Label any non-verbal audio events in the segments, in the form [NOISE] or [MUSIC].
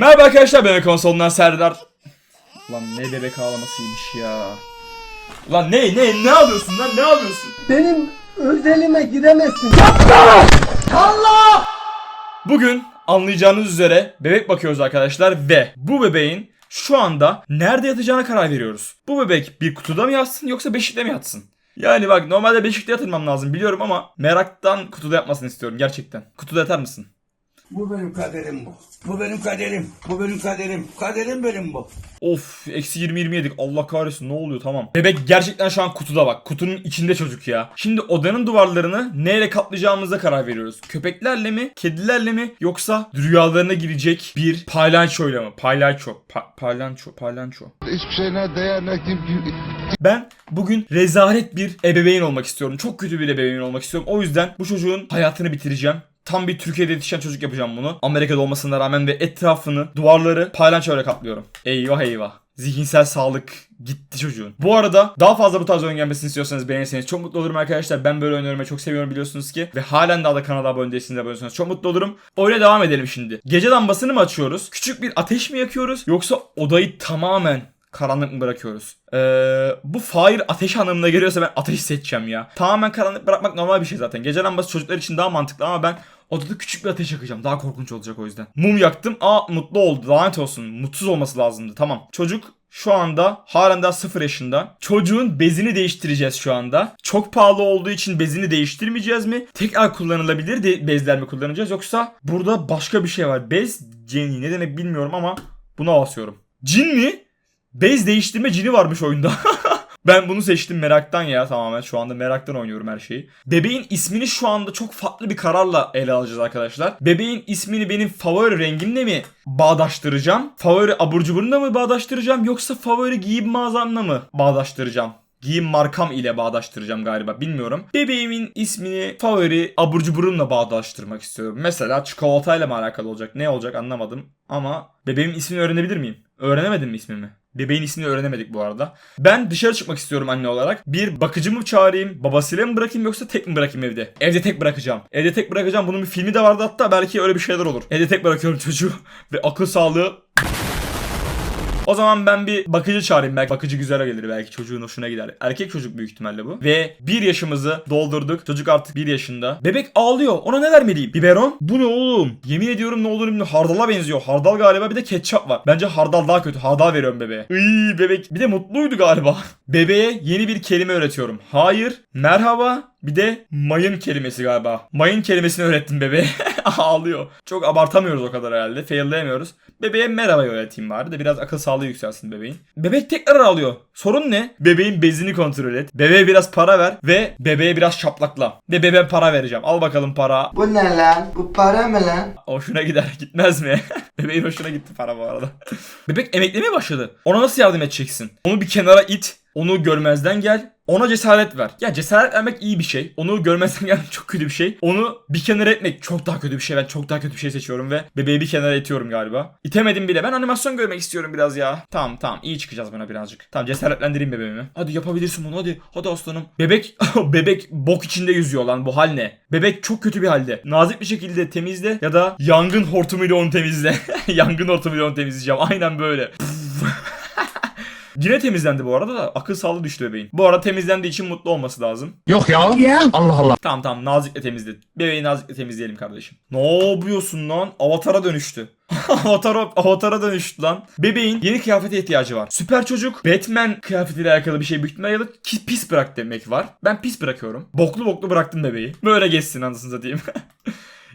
Merhaba arkadaşlar ben konsolundan Serdar. Lan ne bebek ağlamasıymış ya. Lan ne ne ne alıyorsun lan ne alıyorsun? Benim özelime giremezsin. Bugün anlayacağınız üzere bebek bakıyoruz arkadaşlar ve bu bebeğin şu anda nerede yatacağına karar veriyoruz. Bu bebek bir kutuda mı yatsın yoksa beşikte mi yatsın? Yani bak normalde beşikte yatırmam lazım biliyorum ama meraktan kutuda yapmasını istiyorum gerçekten. Kutuda yatar mısın? Bu benim kaderim bu. Bu benim kaderim. Bu benim kaderim. Kaderim benim bu. Of eksi 20-20 yedik Allah kahretsin ne oluyor tamam. Bebek gerçekten şu an kutuda bak kutunun içinde çocuk ya. Şimdi odanın duvarlarını neyle kaplayacağımıza karar veriyoruz. Köpeklerle mi kedilerle mi yoksa rüyalarına girecek bir paylançoyla mı? Paylanço. Pa- paylanço. Paylanço. Hiçbir şeyine değer ne Ben bugün rezalet bir ebeveyn olmak istiyorum. Çok kötü bir ebeveyn olmak istiyorum. O yüzden bu çocuğun hayatını bitireceğim. Tam bir Türkiye'de yetişen çocuk yapacağım bunu. Amerika'da olmasına rağmen ve etrafını, duvarları paylançoyla kaplıyorum. Eyvah eyvah. Zihinsel sağlık gitti çocuğun. Bu arada daha fazla bu tarz oyun gelmesini istiyorsanız beğenirseniz çok mutlu olurum arkadaşlar. Ben böyle oyun oynamayı çok seviyorum biliyorsunuz ki. Ve halen daha da kanala abone değilsiniz abone olursanız çok mutlu olurum. Oyuna devam edelim şimdi. Gece lambasını mı açıyoruz? Küçük bir ateş mi yakıyoruz? Yoksa odayı tamamen karanlık mı bırakıyoruz? Ee, bu fire ateş anlamına geliyorsa ben ateş seçeceğim ya. Tamamen karanlık bırakmak normal bir şey zaten. Gece lambası çocuklar için daha mantıklı ama ben odada küçük bir ateş yakacağım. Daha korkunç olacak o yüzden. Mum yaktım. Aa mutlu oldu. Lanet olsun. Mutsuz olması lazımdı. Tamam. Çocuk şu anda halen daha 0 yaşında. Çocuğun bezini değiştireceğiz şu anda. Çok pahalı olduğu için bezini değiştirmeyeceğiz mi? Tekrar kullanılabilir de bezler mi kullanacağız yoksa burada başka bir şey var. Bez cini ne demek bilmiyorum ama buna basıyorum. Cin mi? Bez değiştirme cini varmış oyunda. [LAUGHS] ben bunu seçtim meraktan ya tamamen. Şu anda meraktan oynuyorum her şeyi. Bebeğin ismini şu anda çok farklı bir kararla ele alacağız arkadaşlar. Bebeğin ismini benim favori rengimle mi bağdaştıracağım? Favori abur cuburumla mı bağdaştıracağım? Yoksa favori giyim mağazamla mı bağdaştıracağım? Giyim markam ile bağdaştıracağım galiba bilmiyorum. Bebeğimin ismini favori abur cuburumla bağdaştırmak istiyorum. Mesela çikolatayla mı alakalı olacak? Ne olacak anlamadım. Ama bebeğimin ismini öğrenebilir miyim? Öğrenemedim mi ismimi? Bebeğin ismini öğrenemedik bu arada. Ben dışarı çıkmak istiyorum anne olarak. Bir bakıcı mı çağırayım, babasıyla mı bırakayım yoksa tek mi bırakayım evde? Evde tek bırakacağım. Evde tek bırakacağım. Bunun bir filmi de vardı hatta belki öyle bir şeyler olur. Evde tek bırakıyorum [LAUGHS] çocuğu ve akıl sağlığı o zaman ben bir bakıcı çağırayım. Belki bakıcı güzel gelir. Belki çocuğun hoşuna gider. Erkek çocuk büyük ihtimalle bu. Ve bir yaşımızı doldurduk. Çocuk artık bir yaşında. Bebek ağlıyor. Ona ne vermeliyim? Biberon? Bu ne oğlum? Yemin ediyorum ne olur bilmiyorum. Hardala benziyor. Hardal galiba bir de ketçap var. Bence hardal daha kötü. Hardal veriyorum bebeğe. Iy bebek. Bir de mutluydu galiba. [LAUGHS] Bebeğe yeni bir kelime öğretiyorum. Hayır. Merhaba. Bir de mayın kelimesi galiba. Mayın kelimesini öğrettim bebeğe. [LAUGHS] Ağlıyor. Çok abartamıyoruz o kadar herhalde. Failleyemiyoruz. Bebeğe merhaba öğreteyim bari de biraz akıl sağlığı yükselsin bebeğin. Bebek tekrar ağlıyor. Sorun ne? Bebeğin bezini kontrol et. Bebeğe biraz para ver ve bebeğe biraz şaplakla. Ve bebeğe para vereceğim. Al bakalım para. Bu ne lan? Bu para mı lan? Hoşuna gider [LAUGHS] gitmez mi? [LAUGHS] Bebeğin hoşuna gitti para bu arada. Bebek emeklemeye başladı. Ona nasıl yardım edeceksin? Onu bir kenara it. Onu görmezden gel. Ona cesaret ver. Ya cesaret vermek iyi bir şey. Onu görmezden [LAUGHS] gelmek çok kötü bir şey. Onu bir kenara etmek çok daha kötü bir şey. Ben çok daha kötü bir şey seçiyorum ve bebeği bir kenara itiyorum galiba. İtemedim bile. Ben animasyon görmek istiyorum biraz ya. Tamam tamam iyi çıkacağız buna birazcık. Tamam cesaretlendireyim bebeğimi. Hadi yapabilirsin bunu hadi. Hadi aslanım. Bebek [LAUGHS] bebek bok içinde yüzüyor lan bu hal ne? Bebek çok kötü bir halde. Nazik bir şekilde temizle ya da yangın hortumuyla onu temizle. [LAUGHS] yangın hortumuyla onu temizleyeceğim. Aynen böyle. Yine temizlendi bu arada da akıl sağlığı düştü bebeğin. Bu arada temizlendiği için mutlu olması lazım. Yok ya. Allah Allah. Tamam tamam nazikle temizle. Bebeği nazikle temizleyelim kardeşim. Ne yapıyorsun lan? Avatara dönüştü. [LAUGHS] Avatara, avatara dönüştü lan. Bebeğin yeni kıyafete ihtiyacı var. Süper çocuk Batman kıyafetiyle alakalı bir şey büyük ihtimalle ya da ki- pis bırak demek var. Ben pis bırakıyorum. Boklu boklu bıraktım bebeği. Böyle geçsin anasını satayım. [LAUGHS]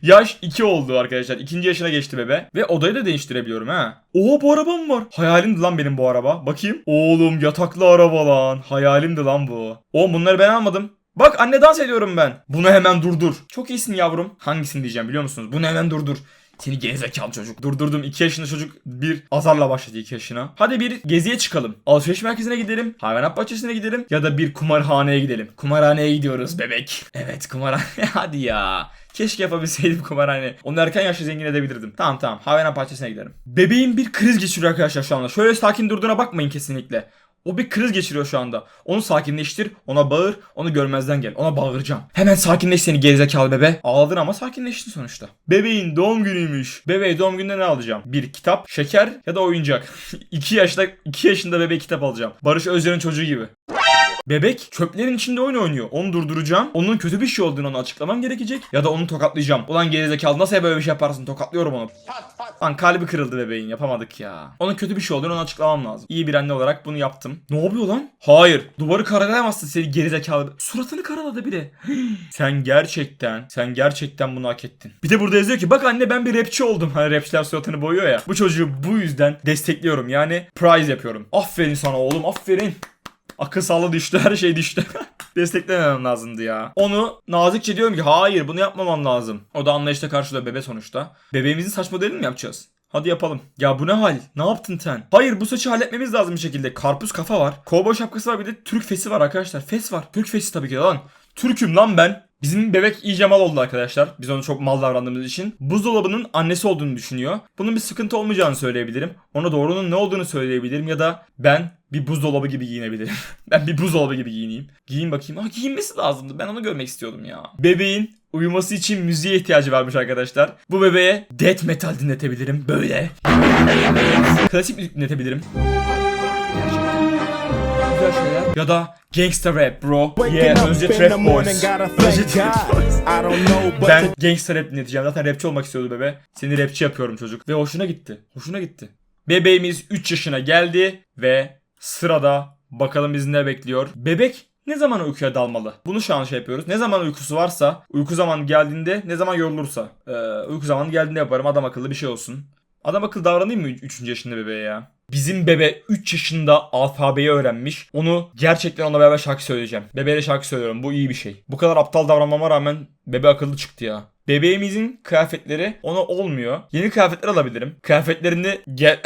Yaş 2 oldu arkadaşlar. İkinci yaşına geçti bebe. Ve odayı da değiştirebiliyorum ha. Oo bu arabam var. Hayalimdi lan benim bu araba. Bakayım. Oğlum yataklı araba lan. Hayalimdi lan bu. Oğlum bunları ben almadım. Bak anne dans ediyorum ben. Bunu hemen durdur. Çok iyisin yavrum. Hangisini diyeceğim biliyor musunuz? Bunu hemen durdur. Seni gerizekalı çocuk. Durdurdum 2 yaşında çocuk bir azarla başladı 2 yaşına. Hadi bir geziye çıkalım. Alışveriş merkezine gidelim. Hayvanat bahçesine gidelim. Ya da bir kumarhaneye gidelim. Kumarhaneye gidiyoruz bebek. Evet kumarhane. [LAUGHS] Hadi ya. Keşke yapabilseydim kumarhane. Onu erken yaşta zengin edebilirdim. Tamam tamam. Hayvanat bahçesine gidelim. Bebeğin bir kriz geçiriyor arkadaşlar şu anda. Şöyle sakin durduğuna bakmayın kesinlikle. O bir kriz geçiriyor şu anda. Onu sakinleştir, ona bağır, onu görmezden gel. Ona bağıracağım. Hemen sakinleş seni gerizekalı bebe. Ağladın ama sakinleştin sonuçta. Bebeğin doğum günüymüş. Bebeğe doğum gününde ne alacağım? Bir kitap, şeker ya da oyuncak. [LAUGHS] 2 yaşında 2 yaşında bebeğe kitap alacağım. Barış Özcan'ın çocuğu gibi. Bebek çöplerin içinde oyun oynuyor. Onu durduracağım. Onun kötü bir şey olduğunu ona açıklamam gerekecek. Ya da onu tokatlayacağım. Ulan gerizekalı nasıl böyle bir şey yaparsın? Tokatlıyorum onu. Lan kalbi kırıldı bebeğin yapamadık ya. Onun kötü bir şey olduğunu ona açıklamam lazım. İyi bir anne olarak bunu yaptım. Ne yapıyor lan? Hayır. Duvarı karalayamazsın seni gerizekalı. Suratını karaladı bir de. [GASPS] sen gerçekten, sen gerçekten bunu hak ettin. Bir de burada yazıyor ki bak anne ben bir rapçi oldum. [LAUGHS] Hani rapçiler suratını boyuyor ya. Bu çocuğu bu yüzden destekliyorum. Yani prize yapıyorum. Aferin sana oğlum aferin. Akıl sağlığı düştü her şey düştü. [LAUGHS] Desteklememem lazımdı ya. Onu nazikçe diyorum ki hayır bunu yapmamam lazım. O da anlayışla karşılıyor bebe sonuçta. Bebeğimizin saç modelini mi yapacağız? Hadi yapalım. Ya bu ne hal? Ne yaptın sen? Hayır bu saçı halletmemiz lazım bir şekilde. Karpuz kafa var. Kovboy şapkası var bir de Türk fesi var arkadaşlar. Fes var. Türk fesi tabii ki lan. Türk'üm lan ben. Bizim bebek iyice mal oldu arkadaşlar. Biz onu çok mal davrandığımız için. Buzdolabının annesi olduğunu düşünüyor. Bunun bir sıkıntı olmayacağını söyleyebilirim. Ona doğrunun ne olduğunu söyleyebilirim ya da ben bir buzdolabı gibi giyinebilirim. [LAUGHS] ben bir buzdolabı gibi giyineyim. Giyin bakayım. Ah giyinmesi lazımdı. Ben onu görmek istiyordum ya. Bebeğin uyuması için müziğe ihtiyacı varmış arkadaşlar. Bu bebeğe death metal dinletebilirim. Böyle. Klasik müzik dinletebilirim. Güzel şeyler. Ya da gangsta rap bro. Yeah, Özce Trap Boys. Özce Trap Boys. Ben gangsta rap dinleteceğim. Zaten rapçi olmak istiyordu bebe. Seni rapçi yapıyorum çocuk. Ve hoşuna gitti. Hoşuna gitti. Bebeğimiz 3 yaşına geldi ve sırada bakalım bizi ne bekliyor. Bebek ne zaman uykuya dalmalı? Bunu şu an şey yapıyoruz. Ne zaman uykusu varsa, uyku zamanı geldiğinde, ne zaman yorulursa. Ee, uyku zamanı geldiğinde yaparım. Adam akıllı bir şey olsun. Adam akıllı davranayım mı 3. yaşında bebeğe ya? Bizim bebe 3 yaşında alfabeyi öğrenmiş. Onu gerçekten onunla beraber şarkı söyleyeceğim. Bebeğe şarkı söylüyorum. Bu iyi bir şey. Bu kadar aptal davranmama rağmen bebe akıllı çıktı ya. Bebeğimizin kıyafetleri ona olmuyor. Yeni kıyafetler alabilirim. Kıyafetlerini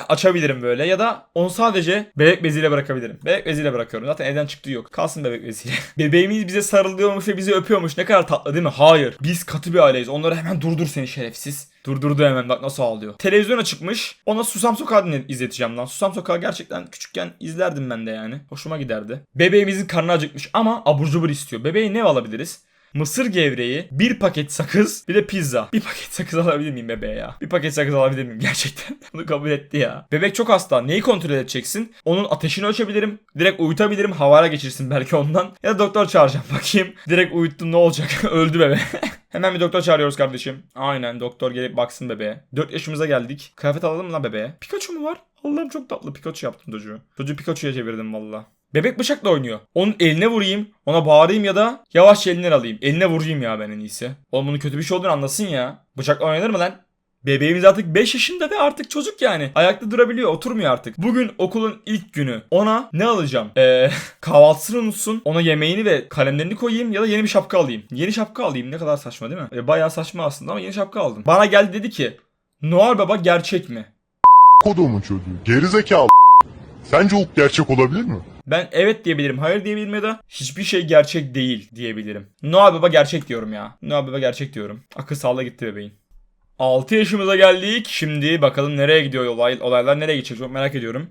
açabilirim böyle ya da onu sadece bebek beziyle bırakabilirim. Bebek beziyle bırakıyorum. Zaten evden çıktığı yok. Kalsın bebek beziyle. [LAUGHS] Bebeğimiz bize sarılıyormuş ve bizi öpüyormuş. Ne kadar tatlı değil mi? Hayır. Biz katı bir aileyiz. Onları hemen durdur seni şerefsiz. Durdurdu hemen bak nasıl ağlıyor. Televizyona çıkmış. Ona Susam Sokağı izleteceğim lan. Susam Sokağı gerçekten küçükken izlerdim ben de yani. Hoşuma giderdi. Bebeğimizin karnı acıkmış ama abur cubur istiyor. Bebeğe ne alabiliriz? Mısır gevreği, bir paket sakız, bir de pizza. Bir paket [LAUGHS] sakız alabilir miyim bebeğe ya? Bir paket sakız alabilir miyim gerçekten? [LAUGHS] Bunu kabul etti ya. Bebek çok hasta. Neyi kontrol edeceksin? Onun ateşini ölçebilirim. Direkt uyutabilirim. Havara geçirsin belki ondan. Ya da doktor çağıracağım. [LAUGHS] Bakayım. Direkt uyuttum ne olacak? Öldü bebe. Hemen bir doktor çağırıyoruz kardeşim. Aynen doktor gelip baksın bebeğe. 4 yaşımıza geldik. Kıyafet alalım mı lan bebeğe? Pikachu mu var? Allah'ım çok tatlı Pikachu yaptım çocuğu. Çocuğu Pikachu'ya çevirdim valla. Bebek bıçakla oynuyor. Onun eline vurayım, ona bağırayım ya da yavaşça elinden alayım. Eline vurayım ya ben en iyisi. Oğlum bunun kötü bir şey olduğunu anlasın ya. Bıçakla oynanır mı lan? Bebeğimiz artık 5 yaşında ve artık çocuk yani. Ayakta durabiliyor, oturmuyor artık. Bugün okulun ilk günü. Ona ne alacağım? Eee [LAUGHS] kahvaltısını unutsun. Ona yemeğini ve kalemlerini koyayım ya da yeni bir şapka alayım. Yeni şapka alayım. Ne kadar saçma değil mi? E, bayağı saçma aslında ama yeni şapka aldım. Bana geldi dedi ki Noel Baba gerçek mi? Kodumun çocuğu. Gerizekalı. Sence Hulk gerçek olabilir mi? Ben evet diyebilirim, hayır diyebilirim ya da hiçbir şey gerçek değil diyebilirim. Noel Baba gerçek diyorum ya. Noel Baba gerçek diyorum. Akıl sağlığa gitti bebeğin. 6 yaşımıza geldik. Şimdi bakalım nereye gidiyor olay, olaylar nereye geçecek çok merak ediyorum.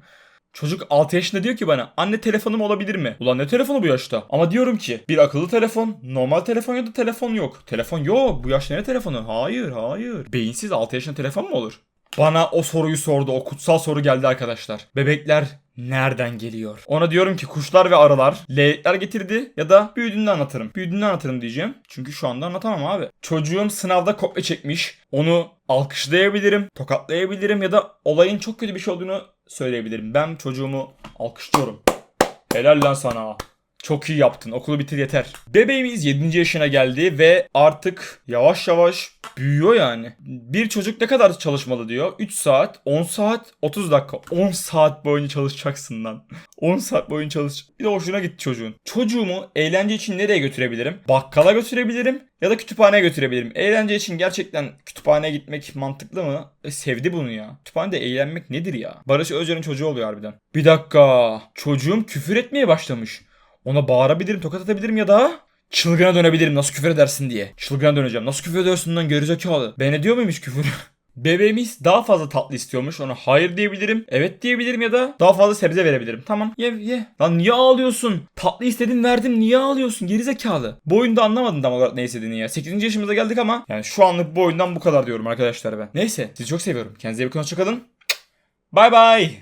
Çocuk 6 yaşında diyor ki bana anne telefonum olabilir mi? Ulan ne telefonu bu yaşta? Ama diyorum ki bir akıllı telefon, normal telefon ya da telefon yok. Telefon yok. Bu yaşta ne telefonu? Hayır hayır. Beyinsiz 6 yaşında telefon mu olur? Bana o soruyu sordu. O kutsal soru geldi arkadaşlar. Bebekler nereden geliyor? Ona diyorum ki kuşlar ve arılar leylekler getirdi ya da büyüdüğünde anlatırım. Büyüdüğünde anlatırım diyeceğim. Çünkü şu anda anlatamam abi. Çocuğum sınavda kopya çekmiş. Onu alkışlayabilirim, tokatlayabilirim ya da olayın çok kötü bir şey olduğunu söyleyebilirim. Ben çocuğumu alkışlıyorum. Helal lan sana. Çok iyi yaptın. Okulu bitir yeter. Bebeğimiz 7. yaşına geldi ve artık yavaş yavaş büyüyor yani. Bir çocuk ne kadar çalışmalı diyor. 3 saat, 10 saat, 30 dakika. 10 saat boyunca çalışacaksın lan. [LAUGHS] 10 saat boyunca çalış. Bir de hoşuna gitti çocuğun. Çocuğumu eğlence için nereye götürebilirim? Bakkala götürebilirim ya da kütüphaneye götürebilirim. Eğlence için gerçekten kütüphaneye gitmek mantıklı mı? E, sevdi bunu ya. Kütüphanede eğlenmek nedir ya? Barış Özcan'ın çocuğu oluyor harbiden. Bir dakika. Çocuğum küfür etmeye başlamış. Ona bağırabilirim, tokat atabilirim ya da çılgına dönebilirim nasıl küfür edersin diye. Çılgına döneceğim. Nasıl küfür ediyorsun lan gerizekalı? Ben ediyor muymuş küfür? [LAUGHS] Bebeğimiz daha fazla tatlı istiyormuş. Ona hayır diyebilirim. Evet diyebilirim ya da daha fazla sebze verebilirim. Tamam ye ye. Lan niye ağlıyorsun? Tatlı istedin verdim niye ağlıyorsun? Gerizekalı. Bu oyunda anlamadın tam olarak ne istediğini ya. 8. yaşımıza geldik ama yani şu anlık bu oyundan bu kadar diyorum arkadaşlar ben. Neyse sizi çok seviyorum. Kendinize iyi bakın hoşçakalın. Bay bay.